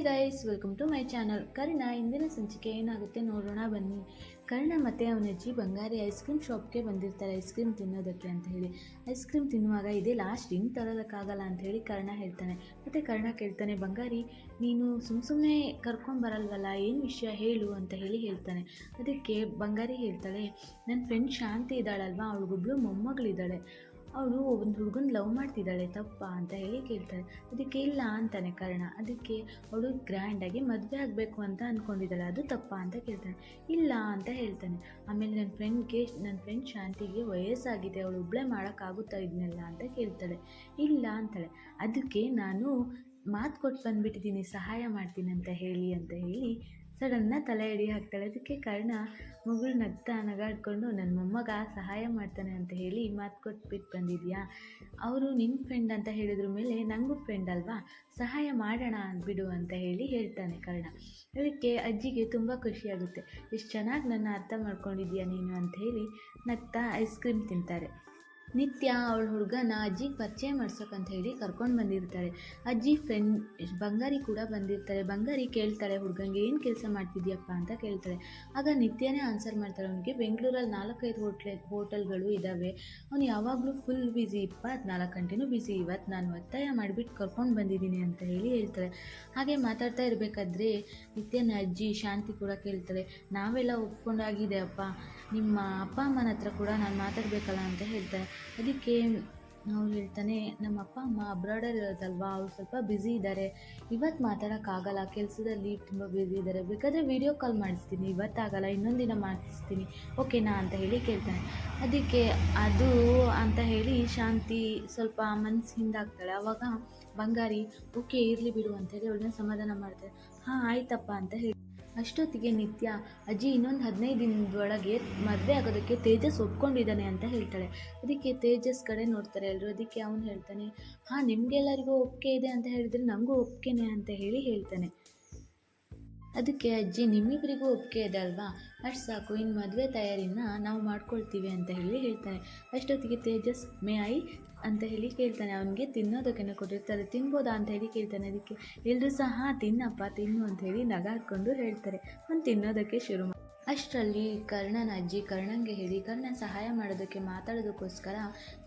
Hi guys welcome to my channel Karna ಇಂದಿನ ಸಂಚಿಕೆ ಏನಾಗುತ್ತೆ ನೋಡೋಣ ಬನ್ನಿ ಕರ್ಣ ಮತ್ತು ಅವನ ಅಜ್ಜಿ ಬಂಗಾರಿ ಐಸ್ ಕ್ರೀಮ್ ಶಾಪ್ಗೆ ಬಂದಿರ್ತಾರೆ ಐಸ್ ಕ್ರೀಮ್ ತಿನ್ನೋದಕ್ಕೆ ಅಂತ ಹೇಳಿ ಐಸ್ ಕ್ರೀಮ್ ತಿನ್ನುವಾಗ ಇದೇ ಲಾಸ್ಟ್ ಹಿಂಗೆ ತರೋದಕ್ಕಾಗಲ್ಲ ಅಂತ ಹೇಳಿ ಕರ್ಣ ಹೇಳ್ತಾನೆ. ಮತ್ತು ಕರ್ಣ ಕೇಳ್ತಾನೆ, ಬಂಗಾರಿ, ನೀನು ಸುಮ್ಮ ಸುಮ್ಮನೆ ಕರ್ಕೊಂಬರಲ್ವಲ್ಲ ಏನು ವಿಷಯ? ಹೇಳು, ಅಂತ ಹೇಳಿ ಹೇಳ್ತಾನೆ. ಅದಕ್ಕೆ ಬಂಗಾರಿ ಹೇಳ್ತಾಳೆ ನನ್ನ ಫ್ರೆಂಡ್ ಶಾಂತಿ ಇದ್ದಾಳಲ್ವಾ? ಅವಳಿಗೊಬ್ಳು ಮೊಮ್ಮಗಳಿದ್ದಾಳೆ. ಅವಳು ಒಂದು ಹುಡುಗನ ಲವ್ ಮಾಡ್ತಿದ್ದಾಳೆ, ತಪ್ಪಾ ಅಂತ ಹೇಳಿ ಕೇಳ್ತಾಳೆ. ಅದಕ್ಕೆ ಇಲ್ಲ ಅಂತಾನೆ ಕಾರಣ. ಅದಕ್ಕೆ ಅವಳು ಗ್ರ್ಯಾಂಡಾಗಿ ಮದುವೆ ಆಗಬೇಕು ಅಂತ ಅಂದ್ಕೊಂಡಿದ್ದಾಳೆ ಅದು ತಪ್ಪಾ ಅಂತ ಕೇಳ್ತಾನೆ ಇಲ್ಲ ಅಂತ ಹೇಳ್ತಾನೆ. ಆಮೇಲೆ ನನ್ನ ಫ್ರೆಂಡ್ಗೆ ನನ್ನ ಫ್ರೆಂಡ್ ಶಾಂತಿಗೆ ವಯಸ್ಸಾಗಿದೆ. ಅವಳು ಒಬ್ಬಳೇ ಮಾಡೋಕ್ಕಾಗುತ್ತಾ ಇದನ್ನೆಲ್ಲ ಅಂತ ಕೇಳ್ತಾಳೆ. ಇಲ್ಲ ಅಂತಾಳೆ. ಅದಕ್ಕೆ ನಾನು ಮಾತು ಕೊಟ್ಟು ಬಂದುಬಿಟ್ಟಿದ್ದೀನಿ, ಸಹಾಯ ಮಾಡ್ತೀನಿ ಅಂತ ಹೇಳಿ ಅಂತ ಹೇಳಿ ಸಡನ್ನ ತಲೆ ಎಡಿ ಹಾಕ್ತಾಳೆ. ಅದಕ್ಕೆ ಕರ್ಣ ಮಗಳು ನಗ್ತಾ ನಗಾಡ್ಕೊಂಡು ನನ್ನ ಮೊಮ್ಮಗ ಸಹಾಯ ಮಾಡ್ತಾನೆ ಅಂತ ಹೇಳಿ ಮಾತು ಕೊಟ್ಬಿಟ್ಟು ಬಂದಿದ್ಯಾ? ಅವರು ನಿನ್ನ ಫ್ರೆಂಡ್ ಅಂತ ಹೇಳಿದ್ರ ಮೇಲೆ ನನಗೂ ಫ್ರೆಂಡ್ ಅಲ್ವಾ? ಸಹಾಯ ಮಾಡೋಣ ಬಿಡು ಅಂತ ಹೇಳಿ ಹೇಳ್ತಾನೆ ಕರ್ಣ. ಅದಕ್ಕೆ ಅಜ್ಜಿಗೆ ತುಂಬ ಖುಷಿಯಾಗುತ್ತೆ ಎಷ್ಟು ಚೆನ್ನಾಗಿ ನನ್ನ ಅರ್ಥ ಮಾಡ್ಕೊಂಡಿದ್ಯಾ ನೀನು? ಅಂತ ಹೇಳಿ ನಗ್ತಾ ಐಸ್ ಕ್ರೀಮ್ ತಿಂತಾರೆ. ನಿತ್ಯ ಅವಳ ಹುಡುಗನ ಅಜ್ಜಿಗೆ ಪರಿಚಯ ಅಂತ ಹೇಳಿ ಕರ್ಕೊಂಡು ಬಂದಿರ್ತಾಳೆ ಅಜ್ಜಿ ಫ್ರೆಂಡ್ ಬಂಗಾರಿ ಕೂಡ ಬಂದಿರ್ತಾರೆ. ಬಂಗಾರಿ ಕೇಳ್ತಾಳೆ, ಹುಡುಗಂಗೆ ಏನು ಕೆಲಸ ಮಾಡ್ತಿದ್ಯಪ್ಪ? ಅಂತ ಕೇಳ್ತಾಳೆ. ಆಗ ನಿತ್ಯನೇ ಆನ್ಸರ್ ಮಾಡ್ತಾರೆ ಅವನಿಗೆ ಬೆಂಗಳೂರಲ್ಲಿ ನಾಲ್ಕೈದು ಹೋಟ್ಲೆ, ಹೋಟೆಲ್ಗಳು ಇದ್ದಾವೆ ಅವನು ಯಾವಾಗಲೂ ಫುಲ್ ಬ್ಯುಸಿ ಇಪ್ಪತ್ನಾಲ್ಕು ಗಂಟೆನೂ ಬ್ಯುಸಿ ಇವತ್ತು ನಾನು ಒತ್ತಾಯ ಮಾಡಿಬಿಟ್ಟು ಕರ್ಕೊಂಡು ಬಂದಿದ್ದೀನಿ ಅಂತ ಹೇಳಿ ಹೇಳ್ತಾರೆ ಹಾಗೆ ಮಾತಾಡ್ತಾ ಇರಬೇಕಾದ್ರೆ ನಿತ್ಯನ ಅಜ್ಜಿ ಶಾಂತಿ ಕೂಡ ಕೇಳ್ತಾಳೆ. ನಾವೆಲ್ಲ ಒಪ್ಕೊಂಡಾಗಿದೆ ಅಪ್ಪ ನಿಮ್ಮ ಅಪ್ಪ ಅಮ್ಮನ ಹತ್ರ ಕೂಡ ನಾನು ಮಾತಾಡಬೇಕಲ್ಲ? ಅಂತ ಹೇಳ್ತಾರೆ ಅದಕ್ಕೆ ಅವ್ರು ಹೇಳ್ತಾನೆ ನಮ್ಮ ಅಪ್ಪ ಅಮ್ಮ ಅಬ್ರಾಡರ್ ಇರೋದಲ್ವಾ ಅವ್ರು ಸ್ವಲ್ಪ ಬ್ಯುಸಿ ಇದ್ದಾರೆ ಇವತ್ತು ಮಾತಾಡೋಕ್ಕಾಗಲ್ಲ. ಕೆಲಸದಲ್ಲಿ ತುಂಬ ಬ್ಯುಸಿ ಇದ್ದಾರೆ ಬೇಕಾದರೆ ವೀಡಿಯೋ ಕಾಲ್ ಮಾಡಿಸ್ತೀನಿ. ಇವತ್ತಾಗಲ್ಲ. ಇನ್ನೊಂದು ದಿನ ಮಾಡಿಸ್ತೀನಿ. ಓಕೆನಾ ಅಂತ ಹೇಳಿ ಕೇಳ್ತಾನೆ. ಅದಕ್ಕೆ ಅದು ಅಂತ ಹೇಳಿ ಶಾಂತಿ ಸ್ವಲ್ಪ ಮನ್ಸು ಹಿಂದಾಗ್ತಾಳೆ. ಆವಾಗ ಬಂಗಾರಿ ಓಕೆ ಇರಲಿ ಬಿಡು ಅಂತ ಹೇಳಿ ಅವಳನ್ನ ಸಮಾಧಾನ ಮಾಡ್ತಾರೆ ಹಾಂ, ಆಯ್ತಪ್ಪ ಅಂತ ಹೇಳಿ. ಅಷ್ಟೊತ್ತಿಗೆ ನಿತ್ಯ ಅಜ್ಜಿ ಇನ್ನೊಂದು ಹದಿನೈದು ದಿನದೊಳಗೆ ಮದುವೆ ಆಗೋದಕ್ಕೆ ತೇಜಸ್ ಒಪ್ಕೊಂಡಿದ್ದಾನೆ ಅಂತ ಹೇಳ್ತಾಳೆ. ಅದಕ್ಕೆ ತೇಜಸ್ ಕಡೆ ನೋಡ್ತಾರೆ ಎಲ್ಲರೂ ಅದಕ್ಕೆ ಅವನು ಹೇಳ್ತಾನೆ, ಹಾಂ, ನಿಮಗೆಲ್ಲರಿಗೂ ಒಪ್ಪಿಗೆ ಇದೆ ಅಂತ ಹೇಳಿದರೆ ನನಗೂ ಒಪ್ಪಿಗೆನೆ ಅಂತ ಹೇಳಿ ಹೇಳ್ತಾನೆ. ಅದಕ್ಕೆ ಅಜ್ಜಿ, ನಿಮ್ಮಿಬ್ಬರಿಗೂ ಒಪ್ಪಿಗೆ ಇದೆ ಅಲ್ವಾ? ಅಷ್ಟು ಸಾಕು ಇನ್ನು ಮದುವೆ ತಯಾರಿನ ನಾವು ಮಾಡ್ಕೊಳ್ತೀವಿ ಅಂತ ಹೇಳಿ ಹೇಳ್ತಾನೆ ಅಷ್ಟೊತ್ತಿಗೆ ತೇಜಸ್, ಮೇ ಐ? ಅಂತ ಹೇಳಿ ಕೇಳ್ತಾನೆ. ಅವನಿಗೆ ತಿನ್ನೋದಕ್ಕೆ ಕೊಟ್ಟಿರ್ತಾರೆ ತಿನ್ಬೋದಾ? ಅಂತ ಹೇಳಿ ಕೇಳ್ತಾನೆ ಅದಕ್ಕೆ. ಎಲ್ಲರೂ ಸಹ ತಿನ್ನಪ್ಪ, ತಿನ್ನು ಅಂತ ಹೇಳಿ ನಗಾಡ್ಕೊಂಡು ಹೇಳ್ತಾರೆ. ಅವ್ನು ತಿನ್ನೋದಕ್ಕೆ ಶುರು ಮಾಡಿ ಅಷ್ಟರಲ್ಲಿ ಕರ್ಣನ ಅಜ್ಜಿ ಕರ್ಣಂಗೆ ಹೇಳಿ ಕರ್ಣ ಸಹಾಯ ಮಾಡೋದಕ್ಕೆ ಮಾತಾಡೋದಕ್ಕೋಸ್ಕರ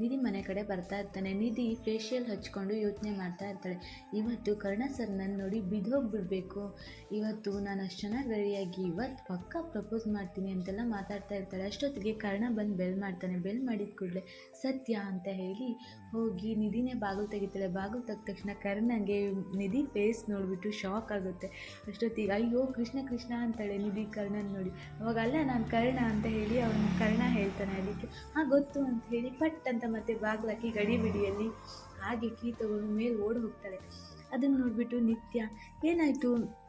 ನಿಧಿ ಮನೆ ಕಡೆ ಬರ್ತಾ ಇರ್ತಾನೆ. ನಿಧಿ ಫೇಶಿಯಲ್ ಹಚ್ಕೊಂಡು ಯೋಚನೆ ಮಾಡ್ತಾ ಇರ್ತಾಳೆ. ಇವತ್ತು ಕರ್ಣ ಸರ್ ನನ್ನ ನೋಡಿ ಬಿದ್ದೋಗ್ಬಿಡ್ಬೇಕು ಇವತ್ತು ನಾನು ಅಷ್ಟು ಚೆನ್ನಾಗಿ ರೆಡಿಯಾಗಿ ಇವತ್ತು ಪಕ್ಕ ಪ್ರಪೋಸ್ ಮಾಡ್ತೀನಿ ಅಂತೆಲ್ಲ ಮಾತಾಡ್ತಾ ಇರ್ತಾಳೆ. ಅಷ್ಟೊತ್ತಿಗೆ ಕರ್ಣ ಬಂದು ಬೆಲ್ ಮಾಡ್ತಾನೆ. ಬೆಲ್ ಮಾಡಿದ ಕೂಡಲೇ, ಸತ್ಯ ಅಂತ ಹೇಳಿ ಹೋಗಿ ನಿಧಿನೇ ಬಾಗಿಲು ತೆಗಿತಾಳೆ. ಬಾಗಿಲು ತೆಗೆದ ತಕ್ಷಣ ಕರ್ಣಂಗೆ ನಿಧಿ ಫೇಸ್ ನೋಡಿಬಿಟ್ಟು ಶಾಕ್ ಆಗುತ್ತೆ. ಅಷ್ಟೊತ್ತಿಗೆ, ಅಯ್ಯೋ, ಕೃಷ್ಣ ಕೃಷ್ಣ ಅಂತಾಳೆ ನಿಧಿ ಕರ್ಣನ ನೋಡಿ. ಅವಾಗ ಅಲ್ಲ ನಾನು ಕರ್ಣ ಅಂತ ಹೇಳಿ ಅವನು ಕರ್ಣ ಹೇಳ್ತಾನೆ ಅದಕ್ಕೆ. ಹಾಂ, ಗೊತ್ತು ಅಂತ ಹೇಳಿ ಪಟ್ ಅಂತ ಮತ್ತೆ ಬಾಗ್ಲಾಕಿ ಗಡಿ ಬಿಡಿಯಲ್ಲಿ ಹಾಗೆ ಕೀ ತಗೊಂಡು ಮೇಲೆ ಓಡಿ ಹೋಗ್ತಾಳೆ. ಅದನ್ನು ನೋಡಿಬಿಟ್ಟು ನಿತ್ಯ, ಏನಾಯಿತು?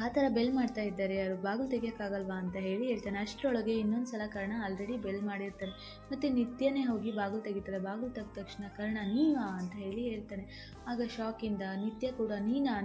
ಆ ಥರ ಬೆಲ್ ಮಾಡ್ತಾ ಇದ್ದಾರೆ. ಯಾರು ಬಾಗಿಲು ತೆಗಿಯೋಕ್ಕಾಗಲ್ವಾ ಅಂತ ಹೇಳಿ ಹೇಳ್ತಾನೆ. ಅಷ್ಟರೊಳಗೆ ಇನ್ನೊಂದು ಸಲ ಕರ್ಣ ಆಲ್ರೆಡಿ ಬೆಲ್ ಮಾಡಿರ್ತಾರೆ ಮತ್ತು ನಿತ್ಯನೇ ಹೋಗಿ ಬಾಗಿಲು ತೆಗಿತಾರೆ ಬಾಗಿಲು ತೆಗೆದ ತಕ್ಷಣ ಕರ್ಣ ನೀವಾ ಅಂತ ಹೇಳಿ ಹೇಳ್ತಾನೆ. ಆಗ ಶಾಕಿಂದ ನಿತ್ಯ ಕೂಡ, ನೀನಾ,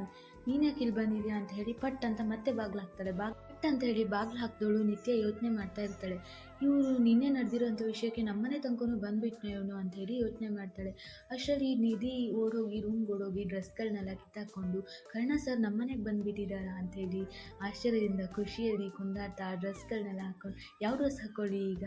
ನೀನ್ಯಾಕೆ ಇಲ್ಲಿ ಬಂದಿದ್ಯಾ ಅಂತ ಹೇಳಿ ಪಟ್ ಅಂತ ಮತ್ತೆ ಬಾಗಿಲು ಹಾಕ್ತಾಳೆ. ಬಾಗ್ ಪಟ್ ಅಂತ ಹೇಳಿ ಬಾಗಿಲು ಹಾಕಿದವಳು ನಿತ್ಯ ಯೋಚನೆ ಮಾಡ್ತಾ ಇರ್ತಾಳೆ. ಇವರು ನಿನ್ನೆ ನಡೆದಿರೋಂಥ ವಿಷಯಕ್ಕೆ ನಮ್ಮನೆ ತನಕನೂ ಬಂದುಬಿಟ್ನೆ ಇವನು ಅಂತ ಹೇಳಿ ಯೋಚನೆ ಮಾಡ್ತಾಳೆ. ಅಷ್ಟರಲ್ಲಿ ನಿಧಿ ಓಡೋಗಿ ರೂಮ್ಗೆ ಓಡೋಗಿ ಡ್ರೆಸ್ಗಳನ್ನೆಲ್ಲ ಕಿತ್ತಾಕೊಂಡು ಕರ್ಣ ಸರ್ ನಮ್ಮನೆಗೆ ಬಂದುಬಿಟ್ಟಿದ್ದಾರಾ ಅಂತೇಳಿ ಆಶ್ಚರ್ಯದಿಂದ ಖುಷಿಯಲ್ಲಿ ಕುಂದಾಡ್ತಾ ಆ ಡ್ರೆಸ್ಗಳನ್ನೆಲ್ಲ ಹಾಕ್ಕೊಂಡು ಯಾವ ಡ್ರೆಸ್ ಹಾಕ್ಕೊಳ್ಳಿ ಈಗ?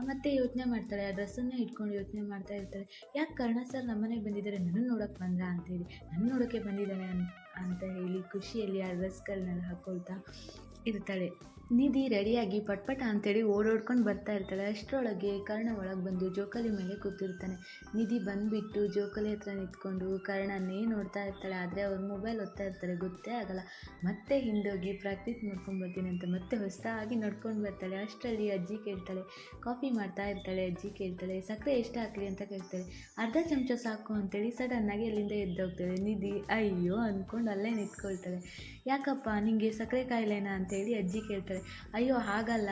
ಮತ್ತೆ ಯೋಚನೆ ಮಾಡ್ತಾಳೆ. ಆ ಡ್ರೆಸ್ಸನ್ನೇ ಇಟ್ಕೊಂಡು ಯೋಚನೆ ಮಾಡ್ತಾ ಇರ್ತಾಳೆ. ಯಾಕೆ ಕರ್ಣ ಸರ್ ನಮ್ಮನೆಗೆ ಬಂದಿದ್ದಾರೆ ನನ್ನ ನೋಡೋಕ್ಕೆ ಬಂದ್ರಾ? ಅಂತೇಳಿ ನನ್ನ ನೋಡೋಕ್ಕೆ ಬಂದಿದ್ದಾನೆ ಅಂತ ಅಂತ ಹೇಳಿ ಖುಷಿಯಲ್ಲಿ ಆ ಡ್ರೆಸ್ಗಳನ್ನೆಲ್ಲ ಹಾಕ್ಕೊಳ್ತಾ ಇರ್ತಾಳೆ. ನಿಧಿ ರೆಡಿಯಾಗಿ ಪಟ್ಪಟ ಅಂತೇಳಿ ಓಡೋಡ್ಕೊಂಡು ಬರ್ತಾ ಇರ್ತಾಳೆ. ಅಷ್ಟರೊಳಗೆ ಕರ್ಣ ಒಳಗೆ ಬಂದು ಜೋಕಾಲಿ ಮೇಲೆ ಕೂತಿರ್ತಾನೆ. ನಿಧಿ ಬಂದುಬಿಟ್ಟು ಜೋಕಾಲಿ ಹತ್ರ ನಿಂತ್ಕೊಂಡು ಕರ್ಣನೇ ನೋಡ್ತಾ ಇರ್ತಾಳೆ ಆದರೆ ಅವ್ರ ಮೊಬೈಲ್ ಓದ್ತಾ ಇರ್ತಾರೆ ಗೊತ್ತೇ ಆಗಲ್ಲ. ಮತ್ತೆ ಹಿಂದೋಗಿ ಪ್ರಾಕ್ಟೀಸ್ ಮಾಡ್ಕೊಂಡು ಬರ್ತೀನಿ ಅಂತ ಮತ್ತೆ ಹೊಸದಾಗಿ ನಡ್ಕೊಂಡು ಬರ್ತಾಳೆ. ಅಷ್ಟರಲ್ಲಿ ಅಜ್ಜಿ ಕೇಳ್ತಾಳೆ, ಕಾಫಿ ಮಾಡ್ತಾ ಇರ್ತಾಳೆ ಅಜ್ಜಿ, ಕೇಳ್ತಾಳೆ, ಸಕ್ಕರೆ ಎಷ್ಟು ಹಾಕಲಿ ಅಂತ ಕೇಳ್ತಾಳೆ. ಅರ್ಧ ಚಮಚ ಸಾಕು ಅಂತೇಳಿ ಸಡನ್ನಾಗಿ ಅಲ್ಲಿಂದ ಎದ್ದೋಗ್ತಾಳೆ. ನಿಧಿ ಅಯ್ಯೋ ಅಂದ್ಕೊಂಡು ಅಲ್ಲೇ ನಿಂತ್ಕೊಳ್ತಾಳೆ. ಯಾಕಪ್ಪ ನಿಮಗೆ ಸಕ್ಕರೆ ಕಾಯಿಲೆನಾ ಅಂತೇಳಿ ಅಜ್ಜಿ ಕೇಳ್ತಾಳೆ. ಅಯ್ಯೋ, ಹಾಗಲ್ಲ.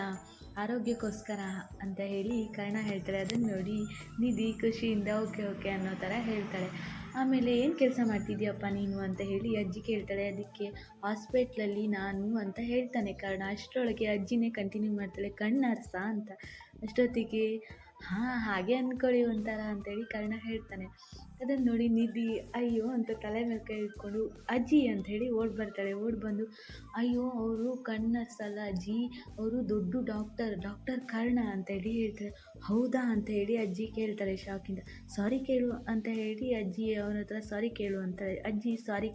ಆರೋಗ್ಯಕ್ಕೋಸ್ಕರ ಅಂತ ಹೇಳಿ ಕರ್ಣ ಹೇಳ್ತಾರೆ. ಅದನ್ನು ನೋಡಿ ನಿಧಿ ಖುಷಿಯಿಂದ ಓಕೆ ಓಕೆ ಅನ್ನೋ ಥರ ಹೇಳ್ತಾಳೆ. ಆಮೇಲೆ ಏನು ಕೆಲಸ ಮಾಡ್ತಿದ್ದೀಯಪ್ಪ ನೀನು ಅಂತ ಹೇಳಿ ಅಜ್ಜಿ ಕೇಳ್ತಾಳೆ. ಅದಕ್ಕೆ ಹಾಸ್ಪಿಟ್ಲಲ್ಲಿ ನಾನು ಅಂತ ಹೇಳ್ತಾನೆ ಕರ್ಣ. ಅಷ್ಟರೊಳಗೆ ಅಜ್ಜಿನೇ ಕಂಟಿನ್ಯೂ ಮಾಡ್ತಾಳೆ. ಕಣ್ಣರ್ಸ ಅಂತ. ಅಷ್ಟೊತ್ತಿಗೆ ಹಾಂ, ಹಾಗೆ ಅಂದ್ಕೊಳ್ಳಿ ಒಂಥರ ಅಂತೇಳಿ ಕರ್ಣ ಹೇಳ್ತಾನೆ. ಅದನ್ನು ನೋಡಿ ನಿಧಿ, ಅಯ್ಯೋ, ಅಂತ ತಲೆ ಮೇಲೆ ಕೈ ಇಟ್ಕೊಂಡು, ಅಜ್ಜಿ, ಅಂತ ಹೇಳಿ ಓಡಿ ಬರ್ತಾಳೆ. ಓಡಿ ಬಂದು, ಅಯ್ಯೋ, ಅವರು ಕಣ್ಣರ್ಸಲ್ಲ ಅಜ್ಜಿ, ಅವರು ದೊಡ್ಡ ಡಾಕ್ಟರ್ ಡಾಕ್ಟರ್ ಕರ್ಣ, ಅಂತ ಹೇಳಿ ಹೇಳ್ತಾರೆ ಹೌದಾ? ಅಂತ ಹೇಳಿ ಅಜ್ಜಿ ಕೇಳ್ತಾಳೆ ಶಾಕಿಂದ ಸಾರಿ ಕೇಳು, ಅಂತ ಹೇಳಿ ಅಜ್ಜಿ ಅವನ ಹತ್ರ ಸಾರಿ ಕೇಳು ಅಂತಾಳೆ ಅಜ್ಜಿ ಸಾರಿ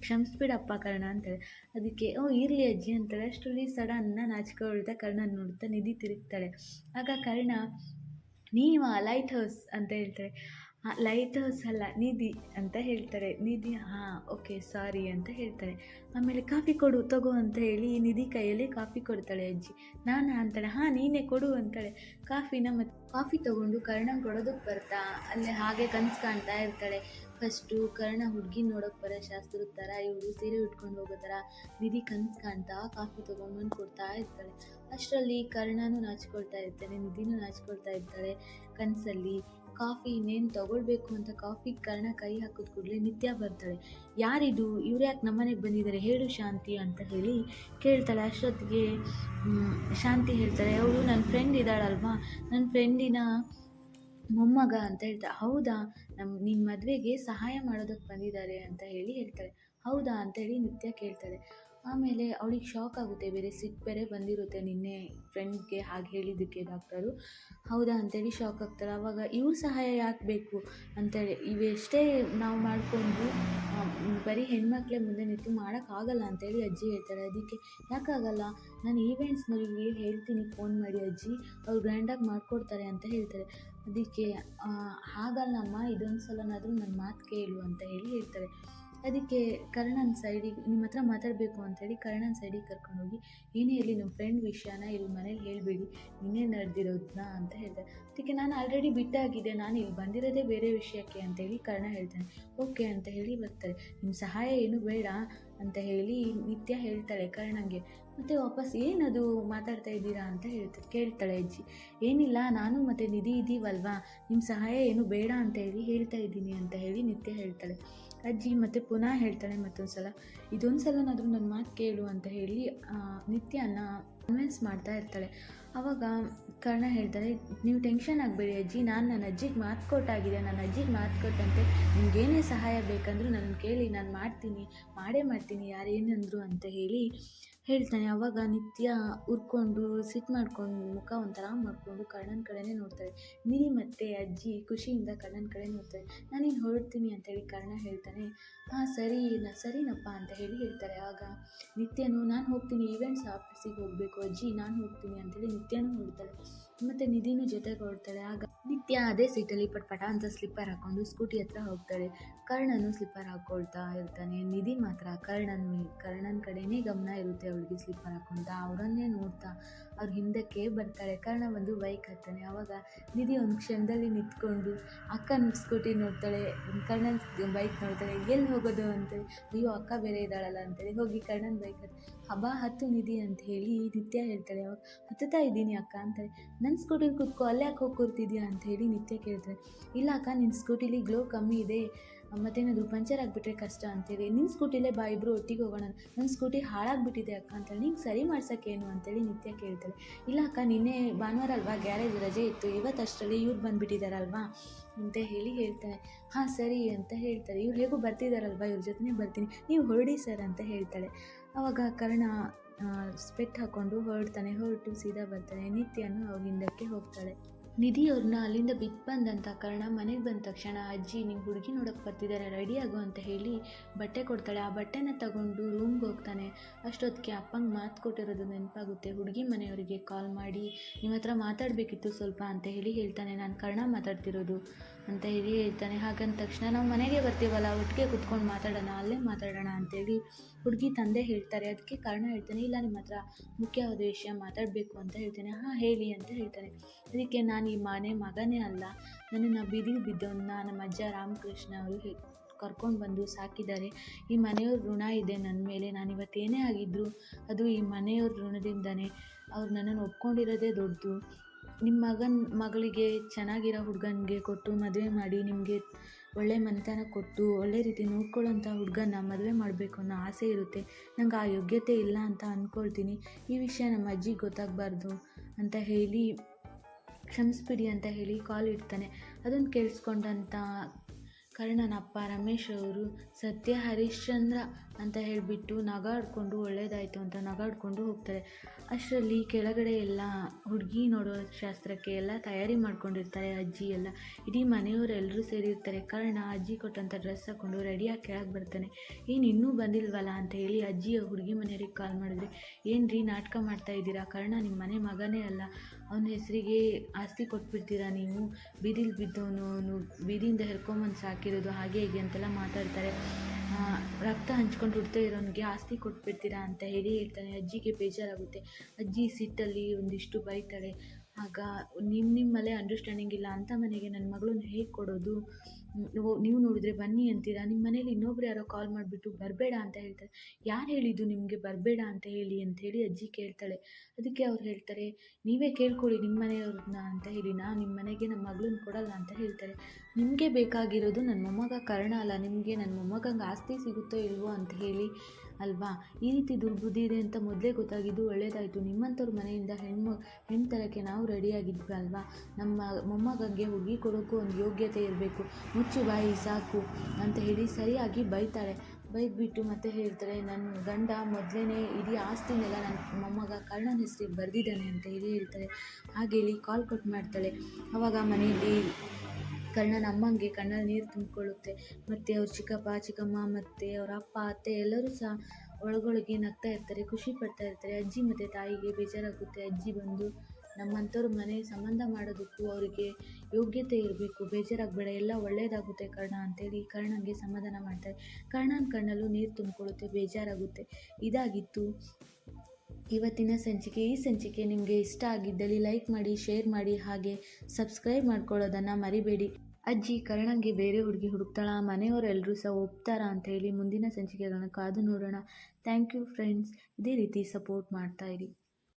ಕ್ಷಮಿಸ್ಬಿಡಪ್ಪ ಕರ್ಣ ಅಂತಾಳೆ ಅದಕ್ಕೆ, ಓ, ಇರಲಿ ಅಜ್ಜಿ, ಅಂತಾಳೆ. ಅಷ್ಟರಲ್ಲಿ ಸಡನ್ನ ನಾಚಿಕೊಳ್ತಾ ಕರ್ಣ ನೋಡ್ತಾ ನಿಧಿ ತಿರುಗ್ತಾಳೆ. ಆಗ ಕರ್ಣ ನೀವಾ ಲೈಟ್ ಹೌಸ್ ಅಂತ ಹೇಳ್ತಾರೆ. ಹಾಂ ಲೈಟ್ ಹೌಸ್ ಅಲ್ಲ, ನಿಧಿ ಅಂತ ಹೇಳ್ತಾರೆ. ನಿಧಿ, ಹಾಂ ಓಕೆ ಸಾರಿ ಅಂತ ಹೇಳ್ತಾರೆ. ಆಮೇಲೆ ಕಾಫಿ ಕೊಡು, ತಗೋ ಅಂತ ಹೇಳಿ ನಿಧಿ ಕೈಯಲ್ಲಿ ಕಾಫಿ ಕೊಡ್ತಾಳೆ ಅಜ್ಜಿ. ನಾನು ಅಂತಾಳೆ, ಹಾಂ, ನೀನೇ ಕೊಡು ಅಂತಾಳೆ. ಕಾಫಿನ ಮತ್ತು ಕಾಫಿ ತಗೊಂಡು ಕರ್ಣ ಕೊಡೋದಕ್ಕೆ ಬರ್ತಾ, ಅಲ್ಲೇ ಹಾಗೆ ಕನ್ಸು ಕಾಣ್ತಾ ಇರ್ತಾಳೆ. ಫಸ್ಟು ಕರ್ಣ ಹುಡುಗಿ ನೋಡೋಕೆ ಬರೋ ಶಾಸ್ತ್ರದ ಥರ ಇವಳು ಸೀರೆ ಉಟ್ಕೊಂಡು ಹೋಗೋ ಥರ ನಿಧಿ ಕನ್ಸು ಕಾಣ್ತಾ ಕಾಫಿ ತೊಗೊಂಡ್ಬಂದು ಕೊಡ್ತಾ ಇರ್ತಾಳೆ. ಅಷ್ಟರಲ್ಲಿ ಕರ್ಣನೂ ನಾಚಿಕೊಳ್ತಾ ಇರ್ತಾನೆ, ನಿಧಿನೂ ನಾಚಿಕೊಳ್ತಾ ಇರ್ತಾಳೆ ಕನಸಲ್ಲಿ. ಕಾಫಿ ಇನ್ನೇನು ತಗೊಳ್ಬೇಕು ಅಂತ ಕಾಫಿ ಕರ್ಣ ಕೈ ಹಾಕಿದ ಕೂಡಲೇ ನಿತ್ಯ ಬರ್ತಾಳೆ ಯಾರಿದು? ಇವ್ರು ಯಾಕೆ ನಮ್ಮನೆಗೆ ಬಂದಿದ್ದಾರೆ ಹೇಳು ಶಾಂತಿ ಅಂತ ಹೇಳಿ ಕೇಳ್ತಾಳೆ. ಅಷ್ಟೊತ್ತಿಗೆ ಶಾಂತಿ ಹೇಳ್ತಾಳೆ ಅವಳು ನನ್ನ ಫ್ರೆಂಡ್ ಇದ್ದಾಳಲ್ವಾ? ನನ್ನ ಫ್ರೆಂಡಿನ ಮೊಮ್ಮಗ ಅಂತ ಹೇಳ್ತಾ, ಹೌದಾ? ನಮ್ಮ ನಿನ್ನ ಮದುವೆಗೆ ಸಹಾಯ ಮಾಡೋದಕ್ಕೆ ಬಂದಿದ್ದಾರೆ ಅಂತ ಹೇಳಿ ಹೇಳ್ತಾಳೆ. ಹೌದಾ? ಅಂತೇಳಿ ನಿತ್ಯ ಕೇಳ್ತಾಳೆ ಆಮೇಲೆ ಅವಳಿಗೆ ಶಾಕ್ ಆಗುತ್ತೆ. ಬೇರೆ ಸಿಟ್ಟು ಬೇರೆ ಬಂದಿರುತ್ತೆ ನಿನ್ನೆ ಫ್ರೆಂಡ್ಗೆ ಹಾಗೆ ಹೇಳಿದ್ದಕ್ಕೆ ಡಾಕ್ಟರು ಹೌದಾ ಅಂತೇಳಿ ಶಾಕ್ ಆಗ್ತಾರೆ ಆವಾಗ ಇವ್ರ ಸಹಾಯ ಯಾಕೆ ಬೇಕು ಅಂತೇಳಿ. ಇವೆಷ್ಟೇ ನಾವು ಮಾಡಿಕೊಂಡು ಬರೀ ಹೆಣ್ಮಕ್ಳೇ ಮುಂದೆ ನಿಂತು ಮಾಡೋಕ್ಕಾಗಲ್ಲ ಅಂತೇಳಿ ಅಜ್ಜಿ ಹೇಳ್ತಾರೆ ಅದಕ್ಕೆ ಯಾಕಾಗಲ್ಲ ನಾನು ಈವೆಂಟ್ಸ್ನವ್ರಿಗೆ ಹೇಳ್ತೀನಿ ಫೋನ್ ಮಾಡಿ ಅಜ್ಜಿ. ಅವ್ರು ಗ್ರ್ಯಾಂಡಾಗಿ ಮಾಡಿಕೊಡ್ತಾರೆ ಅಂತ ಹೇಳ್ತಾರೆ. ಅದಕ್ಕೆ ಹಾಗಲ್ಲಮ್ಮ ಇದೊಂದು ಸಲನಾದರೂ ನನ್ನ ಮಾತು ಕೇಳು ಅಂತ ಹೇಳಿ ಹೇಳ್ತಾರೆ. ಅದಕ್ಕೆ ಕರ್ಣನ ಸೈಡಿಗೆ ನಿಮ್ಮ ಹತ್ರ ಮಾತಾಡಬೇಕು ಅಂತೇಳಿ ಕರ್ಣನ ಸೈಡಿಗೆ ಕರ್ಕೊಂಡೋಗಿ ಏನೇ ಇರಲಿ ನಮ್ಮ ಫ್ರೆಂಡ್ ವಿಷಯನ ಇಲ್ಲಿ ಮನೇಲಿ ಹೇಳಬೇಡಿ, ನಿನ್ನೆ ನಡೆದಿರೋದನ್ನ ಅಂತ ಹೇಳ್ತಾರೆ ಅದಕ್ಕೆ ನಾನು ಆಲ್ರೆಡಿ ಬಿಟ್ಟಾಗಿದೆ, ನಾನು ಇಲ್ಲಿ ಬಂದಿರೋದೇ ಬೇರೆ ವಿಷಯಕ್ಕೆ ಅಂತೇಳಿ ಕರ್ಣ ಹೇಳ್ತಾನೆ. ಓಕೆ ಅಂತ ಹೇಳಿ ಬರ್ತಾರೆ. ನಿಮ್ಮ ಸಹಾಯ ಏನು ಬೇಡ ಅಂತ ಹೇಳಿ ನಿತ್ಯ ಹೇಳ್ತಾಳೆ ಕರ್ಣಂಗೆ ಮತ್ತು ವಾಪಸ್ ಏನದು ಮಾತಾಡ್ತಾ ಇದ್ದೀರಾ ಅಂತ ಹೇಳ್ತಾರೆ ಕೇಳ್ತಾಳೆ ಅಜ್ಜಿ. ಏನಿಲ್ಲ, ನಾನು ಮತ್ತು ನಿಧಿ ಇದ್ದೀವಲ್ವಾ ನಿಮ್ಮ ಸಹಾಯ ಏನು ಬೇಡ ಅಂತ ಹೇಳಿ ಹೇಳ್ತಾ ಇದ್ದೀನಿ ಅಂತ ಹೇಳಿ ನಿತ್ಯ ಹೇಳ್ತಾಳೆ. ಅಜ್ಜಿ ಮತ್ತೆ ಪುನಃ ಹೇಳ್ತಾಳೆ ಮತ್ತೊಂದು ಸಲ ಇದೊಂದು ಸಲನಾದರೂ ನನ್ನ ಮಾತು ಕೇಳು ಅಂತ ಹೇಳಿ ನಿತ್ಯನ ಕನ್ವಿನ್ಸ್ ಮಾಡ್ತಾ ಇರ್ತಾಳೆ. ಆವಾಗ ಕರ್ಣ ಹೇಳ್ತಾರೆ ನೀವು ಟೆನ್ಷನ್ ಆಗಬೇಡಿ ಅಜ್ಜಿ, ನಾನು ನನ್ನ ಅಜ್ಜಿಗೆ ಮಾತು ಕೊಟ್ಟಾಗಿದೆ ನನ್ನ ಅಜ್ಜಿಗೆ ಮಾತು ಕೊಟ್ಟಂತೆ. ನಿಮಗೇನೇ ಸಹಾಯ ಬೇಕಂದ್ರೂ ನನ್ನ ಕೇಳಿ, ನಾನು ಮಾಡ್ತೀನಿ, ಮಾಡೇ ಮಾಡ್ತೀನಿ ಯಾರೇನಂದ್ರು ಅಂತ ಹೇಳಿ ಹೇಳ್ತಾನೆ, ಅವಾಗ ನಿತ್ಯ ಉರ್ಕೊಂಡು ಸಿಟ್ ಮಾಡ್ಕೊಂಡು ಮುಖ ಒಂಥರ ಮಾಡಿಕೊಂಡು ಕಣ್ಣನ ಕಡೆನೇ ನೋಡ್ತಾರೆ ನಿಧಿ ಮತ್ತೆ ಅಜ್ಜಿ ಖುಷಿಯಿಂದ ಕಣ್ಣನ ಕಡೆ ನೋಡ್ತಾರೆ. ನಾನೇನು ಹೊರಡ್ತೀನಿ ಅಂತೇಳಿ ಕರ್ಣ ಹೇಳ್ತಾನೆ, ಹಾಂ, ಸರಿ, ನ, ಸರಿನಪ್ಪ ಅಂತ ಹೇಳಿ ಹೇಳ್ತಾರೆ. ಆಗ ನಿತ್ಯನು, ನಾನು ಹೋಗ್ತೀನಿ ಈವೆಂಟ್ಸ್ ಆಫೀಸಿಗೆ ಹೋಗಬೇಕು ಅಜ್ಜಿ, ನಾನು ಹೋಗ್ತೀನಿ ಅಂತೇಳಿ ನಿತ್ಯನೂ ಹೊರಡ್ತಾಳೆ ಮತ್ತು ನಿಧಿನೂ ಜೊತೆಗೆ ಹೊಡ್ತಾಳೆ ಆಗ ನಿತ್ಯ ಅದೇ ಸೀಟಲ್ಲಿ ಪಟ್ಪಟ ಅಂತ ಸ್ಲಿಪ್ಪರ್ ಹಾಕ್ಕೊಂಡು ಸ್ಕೂಟಿ ಹತ್ರ ಹೋಗ್ತಾಳೆ. ಕರ್ಣನು ಸ್ಲಿಪ್ಪರ್ ಹಾಕ್ಕೊಳ್ತಾ ಇರ್ತಾನೆ. ನಿಧಿ ಮಾತ್ರ ಕರ್ಣನ್ ಕರ್ಣನ್ ಕಡೆನೇ ಗಮನ ಇರುತ್ತೆ ಅವಳಿಗೆ ಸ್ಲಿಪ್ಪರ್ ಹಾಕ್ಕೊಂತ ಅವರನ್ನೇ ನೋಡ್ತಾ ಅವ್ರ ಹಿಂದಕ್ಕೆ ಬರ್ತಾಳೆ. ಕರ್ಣ ಬಂದು ಬೈಕ್ ಹತ್ತಾನೆ ಅವಾಗ ನಿಧಿ ಒಂದು ಕ್ಷಣದಲ್ಲಿ ನಿಂತ್ಕೊಂಡು ಅಕ್ಕನ ಸ್ಕೂಟಿ ನೋಡ್ತಾಳೆ. ಕರ್ಣನ್ ಬೈಕ್ ನೋಡ್ತಾಳೆ. ಎಲ್ಲಿ ಹೋಗೋದು ಅಂತೇಳಿ, ಅಯ್ಯೋ, ಅಕ್ಕ ಬೇರೆ ಇದ್ದಾಳಲ್ಲ ಅಂತೇಳಿ ಹೋಗಿ ಕರ್ಣನ್ ಬೈಕ್ ಹತ್ತಿ ಹಬ್ಬ ಹತ್ತು ನಿಧಿ ಅಂತ ಹೇಳಿ ನಿತ್ಯ ಹೇಳ್ತಾಳೆ ಅವಾಗ ಹತ್ತುತ್ತಾ ಇದ್ದೀನಿ ಅಕ್ಕ ಅಂತಾರೆ. ನನ್ನ ಸ್ಕೂಟಿಲಿ ಕೂತ್ಕೊ, ಅಲ್ಲೇ ಯಾಕೆ ಹೋಗಿ ಕೂರ್ತಿದ್ಯಾ ಅಂತ ಹೇಳಿ ನಿತ್ಯ ಕೇಳ್ತಾರೆ. ಇಲ್ಲ ಅಕ್ಕ ನಿನ್ನ ಸ್ಕೂಟಿಲಿ ಗ್ಲೋ ಕಮ್ಮಿ ಇದೆ. ಮತ್ತೇನಾದರೂ ಪಂಚರ್ ಆಗಿಬಿಟ್ರೆ ಕಷ್ಟ ಅಂತೇಳಿ ನಿನ್ನ ಸ್ಕೂಟಿಲೇ ಬಾ ಇಬ್ಬರು ಒಟ್ಟಿಗೆ ಹೋಗೋಣ. ನನ್ನ ಸ್ಕೂಟಿ ಹಾಳಾಗ್ಬಿಟ್ಟಿದೆ ಅಕ್ಕ ಅಂತೇಳಿ ನಿಂಗೆ ಸರಿ ಮಾಡ್ಸೋಕ್ಕೇನು ಅಂತೇಳಿ ನಿತ್ಯ ಕೇಳ್ತಾಳೆ ಇಲ್ಲ ಅಕ್ಕ, ನಿನ್ನೆ ಭಾನುವಾರ ಅಲ್ವಾ, ಗ್ಯಾರೇಜ್ ರಜೆ ಇತ್ತು. ಇವತ್ತಷ್ಟರಲ್ಲಿ ಇವ್ರು ಬಂದುಬಿಟ್ಟಿದ್ದಾರಲ್ವಾ ಅಂತ ಹೇಳಿ ಹೇಳ್ತಾರೆ. ಹಾಂ, ಸರಿ ಅಂತ ಹೇಳ್ತಾರೆ. ಇವ್ರು ಹೇಗೂ ಬರ್ತಿದ್ದಾರಲ್ವಾ ಇವ್ರ ಜೊತೆನೇ ಬರ್ತೀನಿ. ನೀವು ಹೊರಡಿ ಸರ್ ಅಂತ ಹೇಳ್ತಾಳೆ ಆವಾಗ ಕರ್ಣ ಸ್ಪೆಟ್ ಹಾಕ್ಕೊಂಡು ಹೊರಡ್ತಾನೆ, ಹೊರಟು ಸೀದಾ ಬರ್ತಾನೆ. ನಿತ್ಯನು ಅವ್ರ ಹಿಂದಕ್ಕೆ ಹೋಗ್ತಾಳೆ. ನಿಧಿ ಅವ್ರನ್ನ ಅಲ್ಲಿಂದ ಬಿಟ್ಟು ಬಂದಂಥ ಕರ್ಣ ಮನೆಗೆ ಬಂದ ತಕ್ಷಣ, ಅಜ್ಜಿ ನಿಮ್ಮ ಹುಡುಗಿ ನೋಡಕ್ಕೆ ಬರ್ತಿದ್ದಾರೆ ರೆಡಿ ಆಗು ಅಂತ ಹೇಳಿ ಬಟ್ಟೆ ಕೊಡ್ತಾಳೆ. ಆ ಬಟ್ಟೆನ ತಗೊಂಡು ರೂಮ್ಗೆ ಹೋಗ್ತಾನೆ. ಅಷ್ಟೊತ್ತಿಗೆ ಅಪ್ಪಂಗೆ ಮಾತು ಕೊಟ್ಟಿರೋದು ನೆನಪಾಗುತ್ತೆ. ಹುಡುಗಿ ಮನೆಯವರಿಗೆ ಕಾಲ್ ಮಾಡಿ ನಿಮ್ಮ ಹತ್ರ ಮಾತಾಡಬೇಕಿತ್ತು ಸ್ವಲ್ಪ ಅಂತ ಹೇಳಿ ಹೇಳ್ತಾನೆ. ನಾನು ಕರ್ಣ ಮಾತಾಡ್ತಿರೋದು. ಅಂತ ಹೇಳಿ ಹೇಳ್ತಾನೆ. ಹಾಗಂದ ತಕ್ಷಣ ನಾವು ಮನೆಗೆ ಬರ್ತೀವಲ್ಲ, ಒಟ್ಟಿಗೆ ಕುತ್ಕೊಂಡು ಮಾತಾಡೋಣ, ಅಲ್ಲೇ ಮಾತಾಡೋಣ ಅಂತೇಳಿ ಹುಡುಗಿ ತಂದೆ ಹೇಳ್ತಾರೆ. ಅದಕ್ಕೆ ಕಾರಣ ಹೇಳ್ತಾನೆ, ಇಲ್ಲ ನಿಮ್ಮ ಹತ್ರ ಮುಖ್ಯವಾದ ವಿಷಯ ಮಾತಾಡಬೇಕು ಅಂತ ಹೇಳ್ತಾನೆ. ಹಾಂ, ಹೇಳಿ ಅಂತ ಹೇಳ್ತಾನೆ. ಅದಕ್ಕೆ ನಾನು ಈ ಮನೆ ಮಗನೇ ಅಲ್ಲ, ನನ್ನನ್ನು ಬೀದಿಗೆ ಬಿದ್ದವನ್ನ ನಮ್ಮ ಅಜ್ಜ ರಾಮಕೃಷ್ಣ ಅವರು ಹೇ, ಕರ್ಕೊಂಡು ಬಂದು ಸಾಕಿದ್ದಾರೆ. ಈ ಮನೆಯವ್ರ ಋಣ ಇದೆ ನನ್ನ ಮೇಲೆ. ನಾನು ಇವತ್ತೇನೇ ಆಗಿದ್ದರೂ ಅದು ಈ ಮನೆಯವ್ರ ಋಣದಿಂದನೇ. ಅವ್ರು ನನ್ನನ್ನು ಒಪ್ಕೊಂಡಿರೋದೇ ದೊಡ್ಡದು. ನಿಮ್ಮ ಮಗನ ಮಗಳಿಗೆ ಚೆನ್ನಾಗಿರೋ ಹುಡುಗನಿಗೆ ಕೊಟ್ಟು ಮದುವೆ ಮಾಡಿ ನಿಮಗೆ ಒಳ್ಳೆ ಮನೆತನ ಕೊಟ್ಟು ಒಳ್ಳೆ ರೀತಿ ನೋಡ್ಕೊಳ್ಳೋಂಥ ಹುಡುಗನ ಮದುವೆ ಮಾಡಬೇಕು ಅನ್ನೋ ಆಸೆ ಇರುತ್ತೆ. ನಂಗೆ ಆ ಯೋಗ್ಯತೆ ಇಲ್ಲ ಅಂತ ಅಂದ್ಕೊಳ್ತೀನಿ ಈ ವಿಷಯ ನಮ್ಮ ಅಜ್ಜಿಗೆ ಗೊತ್ತಾಗಬಾರ್ದು ಅಂತ ಹೇಳಿ ಕ್ಷಮಿಸ್ಬಿಡಿ ಅಂತ ಹೇಳಿ ಕಾಲ್ ಇಡ್ತಾನೆ. ಅದನ್ನು ಕೇಳಿಸ್ಕೊಂಡಂಥ ಕರ್ಣನಪ್ಪ, ರಮೇಶ್ ಅವರು ಸತ್ಯ ಹರಿಶ್ಚಂದ್ರ ಅಂತ ಹೇಳಿಬಿಟ್ಟು ನಗಾಡ್ಕೊಂಡು ಒಳ್ಳೇದಾಯಿತು ಅಂತ ನಗಾಡ್ಕೊಂಡು ಹೋಗ್ತಾರೆ. ಅಷ್ಟರಲ್ಲಿ ಕೆಳಗಡೆ ಎಲ್ಲ ಹುಡುಗಿ ನೋಡೋ ಶಾಸ್ತ್ರಕ್ಕೆ ಎಲ್ಲ ತಯಾರಿ ಮಾಡ್ಕೊಂಡಿರ್ತಾರೆ ಅಜ್ಜಿ ಎಲ್ಲ. ಇಡೀ ಮನೆಯವರೆಲ್ಲರೂ ಸೇರಿರ್ತಾರೆ ಕರ್ಣ ಅಜ್ಜಿ ಕೊಟ್ಟಂಥ ಡ್ರೆಸ್ ಹಾಕ್ಕೊಂಡು ರೆಡಿಯಾಗಿ ಕೆಳಗೆ ಬರ್ತಾನೆ. ಏನು ಇನ್ನೂ ಬಂದಿಲ್ವಲ್ಲ ಅಂತ ಹೇಳಿ ಅಜ್ಜಿ ಹುಡುಗಿ ಮನೆಯವ್ರಿಗೆ ಕಾಲ್ ಮಾಡಿದ್ರೆ ಏನು ರೀ ನಾಟಕ ಮಾಡ್ತಾ ಇದ್ದೀರಾ? ಕರ್ಣ ನಿಮ್ಮ ಮನೆ ಮಗನೇ ಅಲ್ಲ. ಅವನ ಹೆಸರಿಗೆ ಆಸ್ತಿ ಕೊಟ್ಬಿಡ್ತೀರಾ ನೀವು? ಬೀದಿಲಿ ಬಿದ್ದವನು, ಅವನು ಬೀದಿಯಿಂದ ಹೆರ್ಕೊಂಬಂದು ಸಾಕಿರೋದು ಹಾಗೆ ಹೀಗೆ ಅಂತೆಲ್ಲ ಮಾತಾಡ್ತಾರೆ. ರಕ್ತ ಹಂಚ್ಕೊಂಡು ಹುಡ್ತಾ ಇರೋನಿಗೆ ಆಸ್ತಿ ಕೊಟ್ಬಿಡ್ತೀರಾ ಅಂತ ಹೇಳಿ ಹೇಳ್ತಾನೆ. ಅಜ್ಜಿಗೆ ಬೇಜಾರಾಗುತ್ತೆ. ಅಜ್ಜಿ ಸಿಟ್ಟಲ್ಲಿ ಒಂದಿಷ್ಟು ಬೈತಾಳೆ ಆಗ ನಿಮ್ಮ ನಿಮ್ಮಲ್ಲೇ ಅಂಡರ್ಸ್ಟ್ಯಾಂಡಿಂಗ್ ಇಲ್ಲ ಅಂತ ಮನೆಗೆ ನನ್ನ ಮಗಳನ್ನ ಹೇಗೆ ಕೊಡೋದು? ನೀವು ನೋಡಿದ್ರೆ ಬನ್ನಿ ಅಂತೀರಾ? ನಿಮ್ಮ ಮನೇಲಿ ಇನ್ನೊಬ್ರು ಯಾರೋ ಕಾಲ್ ಮಾಡಿಬಿಟ್ಟು ಬರಬೇಡ ಅಂತ ಹೇಳ್ತಾರೆ. ಯಾರು ಹೇಳಿದ್ದು ನಿಮಗೆ ಬರಬೇಡ ಅಂತ ಹೇಳಿ ಅಂತ ಹೇಳಿ ಅಜ್ಜಿ ಕೇಳ್ತಾಳೆ. ಅದಕ್ಕೆ ಅವ್ರು ಹೇಳ್ತಾರೆ, ನೀವೇ ಕೇಳ್ಕೊಳ್ಳಿ ನಿಮ್ಮ ಮನೆಯವ್ರನ್ನ ಅಂತ ಹೇಳಿ. ನಾನು ನಿಮ್ಮ ಮನೆಗೆ ನಮ್ಮ ಮಗಳನ್ನ ಕೊಡಲ್ಲ ಅಂತ ಹೇಳ್ತಾರೆ. ನಿಮಗೆ ಬೇಕಾಗಿರೋದು ನನ್ನ ಮೊಮ್ಮಗ ಕರ್ಣ ಅಲ್ಲ, ನಿಮಗೆ ನನ್ನ ಮೊಮ್ಮಗಂಗೆ ಆಸ್ತಿ ಸಿಗುತ್ತೋ ಇಲ್ವೋ ಅಂತ ಹೇಳಿ, ಅಲ್ವಾ? ಈ ರೀತಿ ದುರ್ಬುದ್ಧಿ ಇದೆ ಅಂತ ಮೊದಲೇ ಗೊತ್ತಾಗಿದ್ದು ಒಳ್ಳೆಯದಾಯಿತು ನಿಮ್ಮಂಥವ್ರ ಮನೆಯಿಂದ ಹೆಣ್ಣು ಹೆಣ್ಣು ತರಕ್ಕೆ ನಾವು ರೆಡಿಯಾಗಿದ್ವಿ ಅಲ್ವಾ? ನಮ್ಮ ಮೊಮ್ಮಗಂಗೆ ಹುಡುಗಿ ಕೊಡೋಕ್ಕೂ ಒಂದು ಯೋಗ್ಯತೆ ಇರಬೇಕು. ಮುಚ್ಚು ಬಾಯಿ, ಸಾಕು ಅಂತ ಹೇಳಿ ಸರಿಯಾಗಿ ಬೈತಾಳೆ ಬೈದ್ಬಿಟ್ಟು ಮತ್ತೆ ಹೇಳ್ತಾರೆ ನನ್ನ ಗಂಡ ಮೊದಲೇ ಇಡೀ ಆಸ್ತಿನೆಲ್ಲ ನನ್ನ ಮೊಮ್ಮಗ ಕರ್ಣನ ಹೆಸರಿಗೆ ಬರೆದಿದ್ದಾನೆ ಅಂತ ಹೇಳಿ ಹೇಳ್ತಾರೆ. ಹಾಗೆ ಹೇಳಿ ಕಾಲ್ ಕಟ್ ಮಾಡ್ತಾಳೆ. ಅವಾಗ ಮನೆಯಲ್ಲಿ ಕರ್ಣನ ಅಮ್ಮಂಗೆ ಕಣ್ಣಲ್ಲಿ ನೀರು ತುಂಬಿಕೊಳ್ಳುತ್ತೆ. ಮತ್ತು ಅವ್ರ ಚಿಕ್ಕಪ್ಪ, ಚಿಕ್ಕಮ್ಮ ಮತ್ತು ಅವರ ಅಪ್ಪ, ಅತ್ತೆ ಎಲ್ಲರೂ ಸಹ ಒಳಗೊಳಗೆ ನಗ್ತಾ ಇರ್ತಾರೆ, ಖುಷಿ ಪಡ್ತಾ ಇರ್ತಾರೆ. ಅಜ್ಜಿ ಮತ್ತು ತಾಯಿಗೆ ಬೇಜಾರಾಗುತ್ತೆ. ಅಜ್ಜಿ ಬಂದು ನಮ್ಮಂಥವ್ರ ಮನೆ ಸಂಬಂಧ ಮಾಡೋದಕ್ಕೂ ಅವರಿಗೆ ಯೋಗ್ಯತೆ ಇರಬೇಕು. ಬೇಜಾರಾಗಬೇಡ, ಎಲ್ಲ ಒಳ್ಳೆಯದಾಗುತ್ತೆ ಕರ್ಣ ಅಂತೇಳಿ ಕರ್ಣನಿಗೆ ಸಮಾಧಾನ ಮಾಡ್ತಾರೆ. ಕರ್ಣನ ಕಣ್ಣಲ್ಲೂ ನೀರು ತುಂಬಿಕೊಳ್ಳುತ್ತೆ, ಬೇಜಾರಾಗುತ್ತೆ. ಇದಾಗಿತ್ತು ಇವತ್ತಿನ ಸಂಚಿಕೆ. ಈ ಸಂಚಿಕೆ ನಿಮಗೆ ಇಷ್ಟ ಆಗಿದ್ದಲ್ಲಿ ಲೈಕ್ ಮಾಡಿ, ಶೇರ್ ಮಾಡಿ, ಹಾಗೆ ಸಬ್ಸ್ಕ್ರೈಬ್ ಮಾಡ್ಕೊಳ್ಳೋದನ್ನು ಮರಿಬೇಡಿ. ಅಜ್ಜಿ ಕರ್ಣಂಗೆ ಬೇರೆ ಹುಡುಗಿ ಹುಡುಕ್ತಾಳ ಮನೆಯವರೆಲ್ಲರೂ ಸಹ ಒಪ್ತಾರಾ ಅಂತ ಹೇಳಿ ಮುಂದಿನ ಸಂಚಿಕೆಗಳನ್ನ ಕಾದು ನೋಡೋಣ. Thank you friends. ಇದೇ ರೀತಿ ಸಪೋರ್ಟ್ ಮಾಡ್ತಾ ಇರಿ.